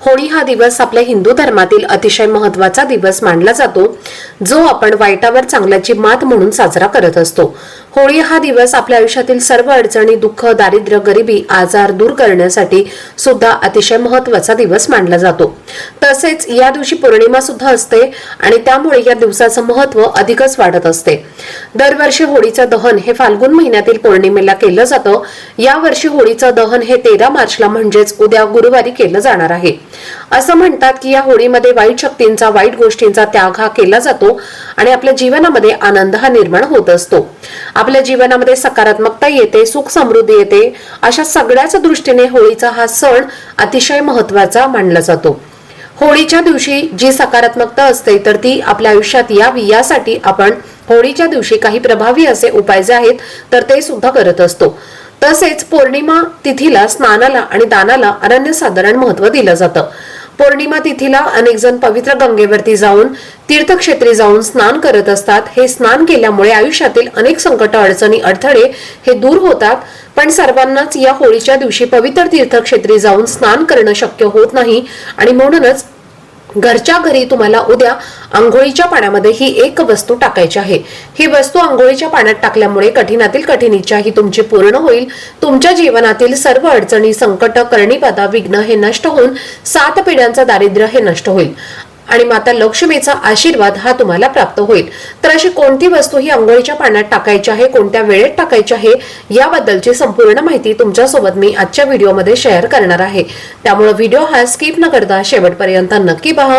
होळी हा दिवस आपल्या हिंदू धर्मातील अतिशय महत्त्वाचा दिवस मानला जातो जो आपण वाईटावर चांगल्याची मात म्हणून साजरा करत असतो. होळी हा दिवस आपल्या आयुष्यातील सर्व अडचणी दुःख दारिद्र्य गरिबी आजार दूर करण्यासाठी सुद्धा अतिशय महत्त्वाचा दिवस मानला जातो. तसेच या दिवशी पौर्णिमा सुद्धा असते आणि त्यामुळे या दिवसाचं महत्त्व अधिकच वाढत असते. दरवर्षी होळीचं दहन हे फाल्गुन महिन्यातील पौर्णिमेला केलं जातं. यावर्षी होळीचं दहन हे तेरा मार्चला म्हणजेच उद्या गुरुवारी केलं जाणार आहे. आहे. असं म्हणतात की या होळीमध्ये वाईट शक्तींचा वाईट गोष्टींचा त्याग हा केला जातो आणि आपल्या जीवनामध्ये आनंद हा निर्माण होत असतो. आपल्या जीवनामध्ये सकारात्मकता येते सुख समृद्धी येते अशा सगळ्याच दृष्टीने होळीचा हा सण अतिशय महत्त्वाचा मानला जातो. होळीच्या दिवशी जी सकारात्मकता असते तर ती आपल्या आयुष्यात यावी यासाठी आपण होळीच्या दिवशी काही प्रभावी असे उपाय जे आहेत तर ते सुद्धा करत असतो. तसेच पौर्णिमा तिथीला स्नानाला आणि दानाला अनन्यसाधारण महत्त्व दिलं जातं. पौर्णिमा तिथीला अनेक जण पवित्र गंगेवरती जाऊन तीर्थक्षेत्री जाऊन स्नान करत असतात. हे स्नान केल्यामुळे आयुष्यातील अनेक संकट अडचणी अडथळे हे दूर होतात. पण सर्वांनाच या होळीच्या दिवशी पवित्र तीर्थक्षेत्री जाऊन स्नान करणं शक्य होत नाही आणि म्हणूनच घरच्या घरी तुम्हाला उद्या आंघोळीच्या पाण्यामध्ये ही एक वस्तू टाकायची आहे. ही वस्तू आंघोळीच्या पाण्यात टाकल्यामुळे कठीणातील कठीण इच्छा ही तुमची पूर्ण होईल. तुमच्या जीवनातील सर्व अडचणी संकट करणीबाधा विघ्न हे नष्ट होऊन सात पिढ्यांचं दारिद्र्य हे नष्ट होईल. आणि माता लक्ष्मीचा आशीर्वाद हा तुम्हाला प्राप्त होईल. तर अशी कोणती वस्तू ही आंघोळीच्या पाण्यात टाकायची आहे कोणत्या वेळेत टाकायची आहे याबद्दलची संपूर्ण माहिती तुमच्यासोबत मी आजच्या व्हिडिओमध्ये शेअर करणार आहे. त्यामुळे व्हिडिओ हा स्किप न करता शेवटपर्यंत नक्की पहा.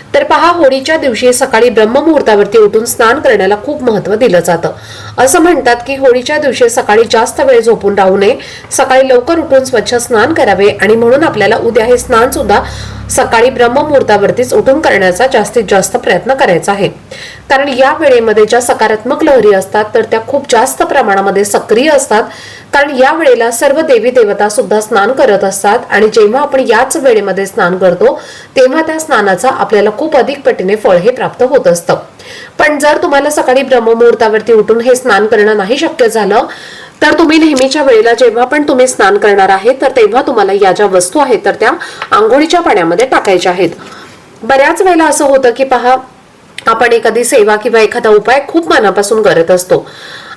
तर पहा होळीच्या दिवशी सकाळी ब्रह्ममुहूर्तावरती उठून स्नान करण्याला खूप महत्त्व दिलं जातं. असं म्हणतात की होळीच्या दिवशी सकाळी जास्त वेळ झोपून राहू नये सकाळी लवकर उठून स्वच्छ स्नान करावे आणि म्हणून आपल्याला उद्या हे स्नान सुद्धा सकाळी ब्रह्ममुहूर्तावरतीच उठून करण्याचा जास्तीत जास्त प्रयत्न करायचा आहे. कारण या वेळेमध्ये ज्या सकारात्मक लहरी असतात तर त्या खूप जास्त प्रमाणामध्ये सक्रिय असतात. कारण या वेळेला सर्व देवी देवता सुद्धा स्नान करत असतात आणि जेव्हा आपण याच वेळेमध्ये स्नान करतो तेव्हा त्या स्नानाचा आपल्याला खूप अधिक पटीने फळ हे प्राप्त होत असतं. पण जर तुम्हाला सकाळी ब्रह्ममुहूर्तावरती उठून हे स्नान करणं नाही शक्य झालं तर तुम्ही नेहमीच्या वेळेला जेव्हा पण तुम्ही स्नान करणार आहे तर तेव्हा तुम्हाला या ज्या वस्तू आहेत तर त्या आंघोळीच्या पाण्यामध्ये टाकायच्या आहेत. बऱ्याच वेळेला असं होतं की पहा आपण एखादी सेवा किंवा एखादा उपाय खूप मनापासून करत असतो.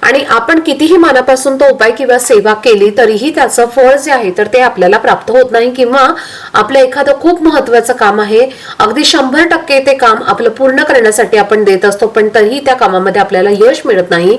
आणि आपण कितीही मनापासून तो उपाय किंवा सेवा केली तरीही त्याचं फळ जे आहे तर ते आपल्याला प्राप्त होत नाही किंवा आपलं एखादं खूप महत्वाचं काम आहे अगदी शंभर टक्के ते काम आपलं पूर्ण करण्यासाठी आपण देत असतो पण तरीही त्या कामामध्ये आपल्याला यश मिळत नाही.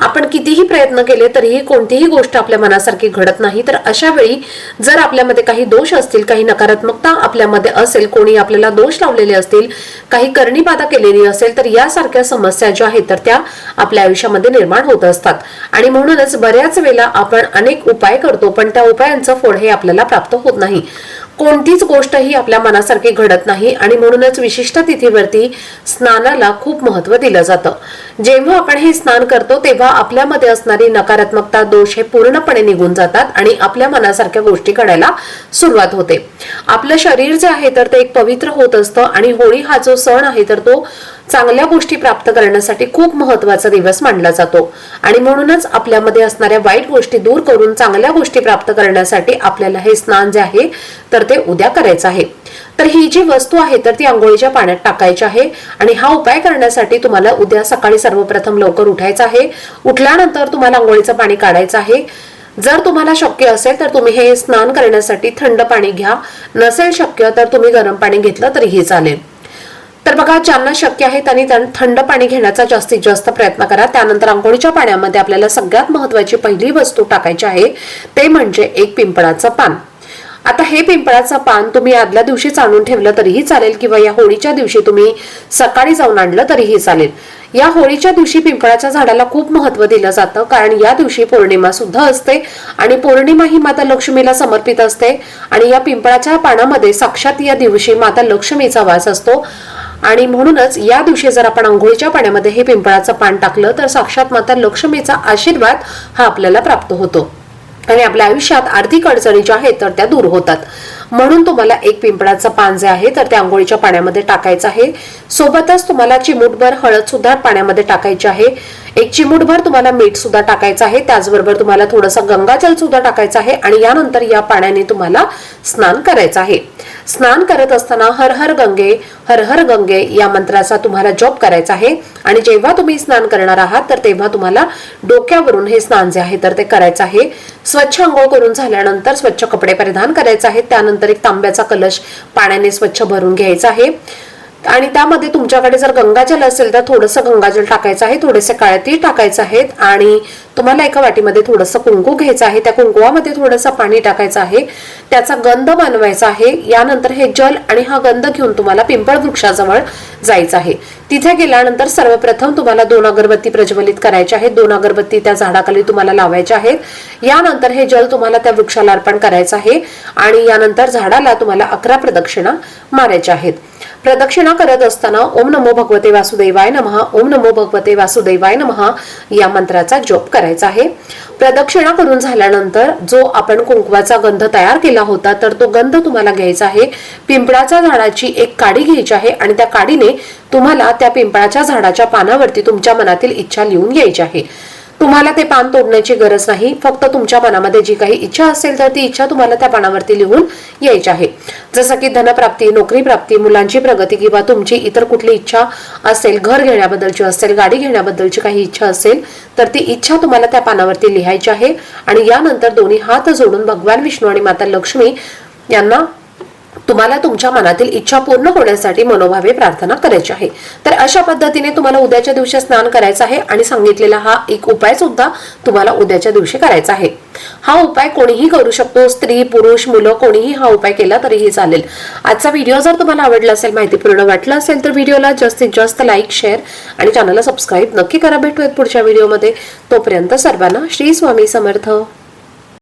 आपण कितीही प्रयत्न केले तरीही कोणतीही गोष्ट आपल्या मनासारखी घडत नाही. तर अशा वेळी जर आपल्यामध्ये काही दोष असतील काही नकारात्मकता आपल्यामध्ये असेल कोणी आपल्याला दोष लावलेले असतील काही करणीबाधा केलेली असेल तर यासारख्या समस्या ज्या आहेत तर त्या आपल्या आयुष्यामध्ये निर्माण होत असतात. आणि म्हणूनच बऱ्याच वेळेला आपण अनेक उपाय करतो पण त्या उपायांचं फळ हे आपल्याला प्राप्त होत नाही. कोणतीच गोष्ट ही आपल्या मनासारखी घडत नाही आणि म्हणूनच विशिष्ट तिथीवरती स्नानाला खूप महत्त्व दिलं जातं. जेव्हा आपण हे स्नान करतो तेव्हा आपल्यामध्ये असणारी नकारात्मकता दोष हे पूर्णपणे निघून जातात आणि आपल्या मनासारख्या गोष्टी घडायला सुरुवात होते. आपलं शरीर जे आहे तर ते एक पवित्र होत असतं आणि होळी हा जो सण आहे तर तो चांगल्या गोष्टी प्राप्त करण्यासाठी खूप महत्त्वाचा दिवस मानला जातो. आणि म्हणूनच आपल्यामध्ये असणाऱ्या वाईट गोष्टी दूर करून चांगल्या गोष्टी प्राप्त करण्यासाठी आपल्याला हे स्नान जे आहे तर ते उद्या करायचं आहे. तर ही जी वस्तू आहे तर ती आंघोळीच्या पाण्यात टाकायची आहे. आणि हा उपाय करण्यासाठी तुम्हाला उद्या सकाळी सर्वप्रथम लवकर उठायचं आहे. उठल्यानंतर तुम्हाला आंघोळीचं पाणी काढायचं आहे. जर तुम्हाला शक्य असेल तर तुम्ही हे स्नान करण्यासाठी थंड पाणी घ्या. नसेल शक्य तर तुम्ही गरम पाणी घेतलं तरीही चालेल. तर बघा ज्यांना शक्य आहे त्यांनी त्यांना थंड पाणी घेण्याचा जास्तीत जास्त प्रयत्न करा. त्यानंतर आंघोळीच्या पाण्यामध्ये आपल्याला सगळ्यात महत्वाची पहिली वस्तू टाकायची आहे ते म्हणजे एक पिंपळाचं पान. आता हे पिंपळाचं पान तुम्ही आदल्या दिवशीच आणून ठेवलं तरीही चालेल किंवा या होळीच्या दिवशी तुम्ही सकाळी जाऊन आणलं तरीही चालेल. या होळीच्या दिवशी पिंपळाच्या झाडाला खूप महत्त्व दिलं जातं कारण या दिवशी पौर्णिमा सुद्धा असते आणि पौर्णिमा ही माता लक्ष्मीला समर्पित असते आणि या पिंपळाच्या पानामध्ये साक्षात या दिवशी माता लक्ष्मीचा वास असतो. आणि म्हणूनच या दिवशी जर आपण आंघोळीच्या पाण्यामध्ये हे पिंपळाचं पान टाकलं तर साक्षात माता लक्ष्मीचा आशीर्वाद हा आपल्याला प्राप्त होतो. आणि आपल्या आयुष्यात आर्थिक अडचणी ज्या आहेत तर त्या दूर होतात. म्हणून तुम्हाला एक पिंपळाचं पान जे आहे तर त्या आंघोळीच्या पाण्यामध्ये टाकायचं आहे. सोबतच तुम्हाला चिमूटभर हळद सुद्धा पाण्यामध्ये टाकायची आहे. एक चिमूटभर तुम्हाला मीठ सुद्धा टाकायचं आहे. त्याचबरोबर तुम्हाला थोडंसं गंगाजल सुद्धा टाकायचं आहे आणि यानंतर या पाण्याने तुम्हाला स्नान करायचं आहे. स्नान करत असताना हर हर गंगे हर हर गंगे या मंत्राचा तुम्हाला जप करायचा आहे. आणि जेव्हा तुम्ही स्नान करणार आहात तर तेव्हा तुम्हाला डोक्यावरून हे स्नान जे आहे तर ते करायचं आहे. स्वच्छ अंघोळ करून झाल्यानंतर स्वच्छ कपडे परिधान करायचे आहेत. त्यानंतर एक तांब्याचा कलश पाण्याने स्वच्छ भरून घ्यायचा आहे. आणि त्यामध्ये तुमच्याकडे जर गंगाजल असेल तर थोडंसं गंगाजल टाकायचं आहे थोडेसे काळे तीळ टाकायचं आहेत आणि तुम्हाला एका वाटीमध्ये थोडंसं कुंकू घ्यायचं आहे. त्या कुंकुवामध्ये थोडंसं पाणी टाकायचं आहे. त्याचा गंध बनवायचा आहे. यानंतर हे जल आणि हा गंध घेऊन तुम्हाला पिंपळ वृक्षाजवळ जायचं आहे. तिथे गेल्यानंतर सर्वप्रथम तुम्हाला दोन अगरबत्ती प्रज्वलित करायच्या आहेत. दोन अगरबत्ती त्या झाडाखाली तुम्हाला लावायच्या आहेत. यानंतर हे जल तुम्हाला त्या वृक्षाला अर्पण करायचं आहे आणि यानंतर झाडाला तुम्हाला अकरा प्रदक्षिणा मारायच्या आहेत. प्रदक्षिणा करत असताना ओम नमो भगवते वासुदेवाय नमः ओम नमो भगवते वासुदेवाय नमः या मंत्राचा जप करायचा आहे. प्रदक्षिणा करून झाल्यानंतर जो आपण कुंकवाचा गंध तयार केला होता तर तो गंध तुम्हाला घ्यायचा आहे. पिंपळाच्या झाडाची एक काडी घ्यायची आहे आणि त्या काडीने तुम्हाला त्या पिंपळाच्या झाडाच्या पानावरती तुमच्या मनातील इच्छा लिहून घ्यायची आहे. तुम्हाला ते पान तोडण्याची गरज नाही. फक्त तुमच्या मनामध्ये जी काही इच्छा असेल तर ती इच्छा तुम्हाला त्या पानावरती लिहून यायची आहे. जसं की धनप्राप्ती नोकरी प्राप्ती मुलांची प्रगती किंवा तुमची इतर कुठली इच्छा असेल घर घेण्याबद्दलची असेल गाडी घेण्याबद्दलची काही इच्छा असेल तर ती इच्छा तुम्हाला त्या पानावरती लिहायची आहे. आणि यानंतर दोन्ही हात जोडून भगवान विष्णू आणि माता लक्ष्मी यांना तुम्हाला तुमच्या मनातील इच्छा पूर्ण होण्यासाठी मनोभावे प्रार्थना करायची आहे. तर अशा पद्धतीने तुम्हाला उद्याच्या दिवशी स्नान करायचं आहे आणि सांगितलेला हा एक उपाय सुद्धा तुम्हाला उद्याच्या दिवशी करायचा आहे. हा उपाय कोणीही करू शकतो स्त्री पुरुष मुलं कोणीही हा उपाय केला तरीही चालेल. आजचा व्हिडिओ जर तुम्हाला आवडला असेल माहितीपूर्ण वाटला असेल तर व्हिडिओला जास्तीत जास्त लाईक शेअर आणि चॅनलला सबस्क्राईब नक्की करा. भेटूयात पुढच्या व्हिडिओमध्ये. तोपर्यंत सर्वांना श्री स्वामी समर्थ.